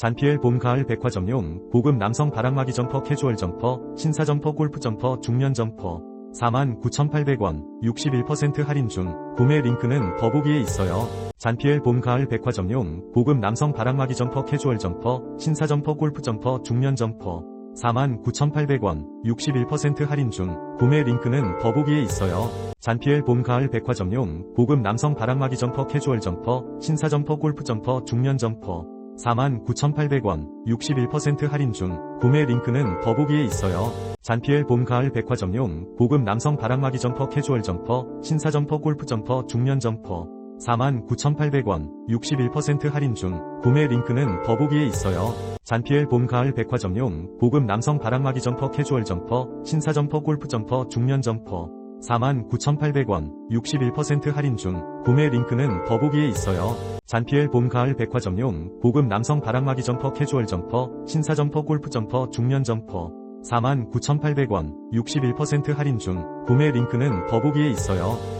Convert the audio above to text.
잔피엘 봄 가을 백화점용 고급 남성 바람막이 점퍼 캐주얼 점퍼 신사 점퍼 골프 점퍼 중년 점퍼 49,800원 61% 할인 중 구매 링크는 더보기에 있어요. 잔피엘 봄 가을 백화점용 고급 남성 바람막이 점퍼 캐주얼 점퍼 신사 점퍼 골프 점퍼 중년 점퍼 49,800원 61% 할인 중 구매 링크는 더보기에 있어요. 잔피엘 봄 가을 백화점용 고급 남성 바람막이 점퍼 캐주얼 점퍼 신사 점퍼 골프 점퍼 중년 점퍼 49,800원 61% 할인 중 구매 링크는 더보기에 있어요. 잔피엘 봄 가을 백화점용 고급 남성 바람막이 점퍼 캐주얼 점퍼 신사 점퍼 골프 점퍼 중년 점퍼 49,800원 61% 할인 중 구매 링크는 더보기에 있어요. 잔피엘 봄 가을 백화점용 고급 남성 바람막이 점퍼 캐주얼 점퍼 신사 점퍼 골프 점퍼 중년 점퍼 49,800원 61% 할인 중 구매 링크는 더보기에 있어요. 잔피엘 봄 가을 백화점용 고급 남성 바람막이 점퍼 캐주얼 점퍼 신사 점퍼 골프 점퍼 중년 점퍼 49,800원 61% 할인 중 구매 링크는 더보기에 있어요.